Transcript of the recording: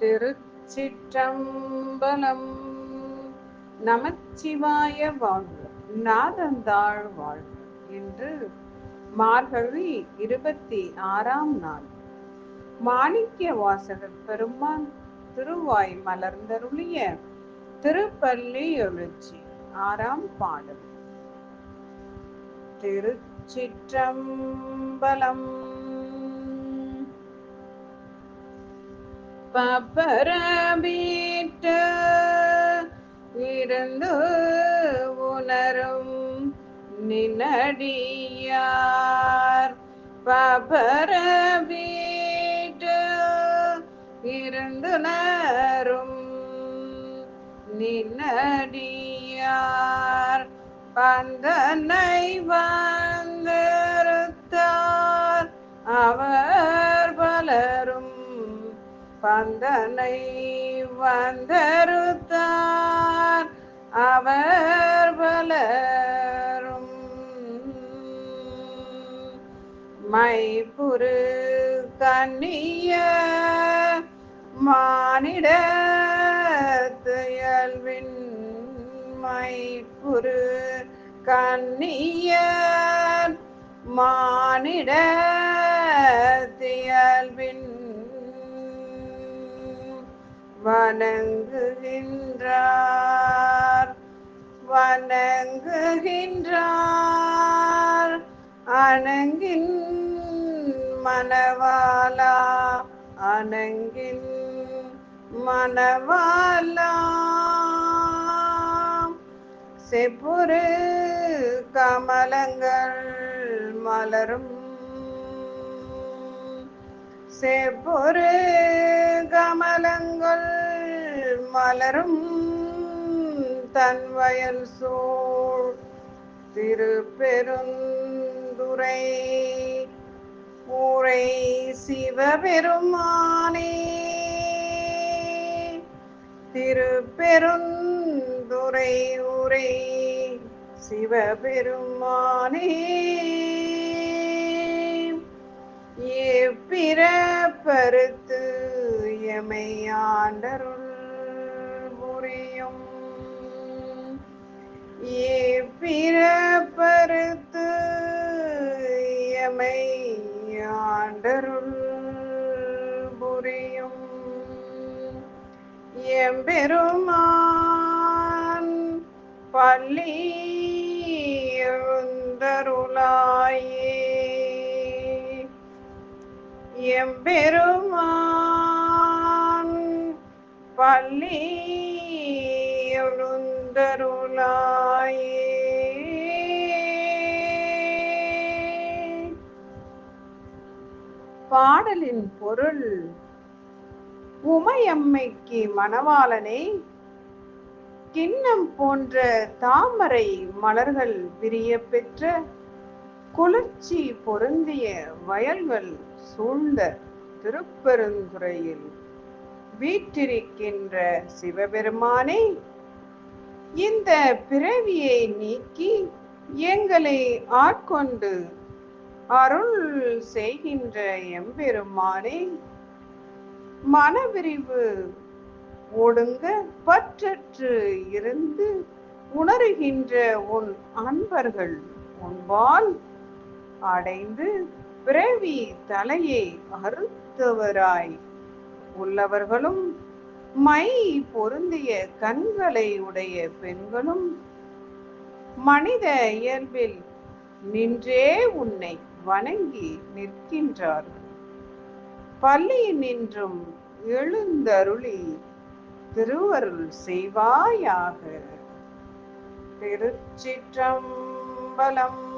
திருச்சிற்றம்பலம். நமச்சிவாய வாழ்வு நாதந்தாள் வாழ்க என்று மார்கழி இருபத்தி ஆறாம் நாள். மாணிக்க வாசகர் பெருமான் திருவாய் மலர்ந்தருளிய திருப்பள்ளி எழுச்சி ஆறாம் பாடல். திருச்சிற்றம்பலம். பப்பரமீட்டு இருந்து உணரும் நினடியார். பப்பரபீட்டு இருந்துணரும் நின்னடியார் பந்தனை வாழ்ந்திருத்தார் அவர் பந்தனை வந்தருத்தார் அவர் பலரும் மைப்புரு கண்ணிய மானிடத்துயல்வின் மைப்புரு கண்ணியர் மானிடத்தியல்வின் வணங்குகின்றார். வணங்குகின்றார். அணங்கின் மணவாலா அணங்கின் மணவாலா செப்புரு கமலங்கள் மலரும். செப்புரு கமலங்கள் மலரும் தன்வயல் சூழ் திருப்பெருந்துரை. ஊரை சிவபெருமானே திருப்பெருந்துரை ஊரை சிவபெருமானே. எப்பிறப்பருத்து எமையாண்டருள் புரியும் எப்பிறப்பருத்து எமை ஆண்டருள் புரியும் எம்பெருமான் பள்ளி எழுந்தருளாயே எம்பெருமான் பள்ளி எழுந்தருளாயே பாடலின் பொருள் உமையம்மைக்கு மணவாளனை கிண்ணம் போன்ற தாமரை மலர்கள் விரிய பெற்ற குளிர்ச்சி பொருந்திய வயல்கள் சூழ்ந்த திருப்பெருந்துறையில் வீற்றிருக்கின்ற சிவபெருமானே இந்த பிறவியை நீக்கி எங்களை ஆட்கொண்டு அருள் செய்கின்ற எம்பெருமானே மனவிரிவு ஒடுங்க பற்றற்று இருந்து உணருகின்ற உன் அன்பர்கள் உன்பால் அடைந்து பிறவி தலையை அறுத்தவராய் உள்ளவர்களும் மை பொருந்திய கண்களை உடைய பெண்களும் மனித இயல்பில் நின்றே உன்னை வணங்கி நிற்கின்றார்கள். பள்ளி நின்றும் எழுந்தருளி திருவருள் செய்வாயாக. திருச்சிற்றம்பலம்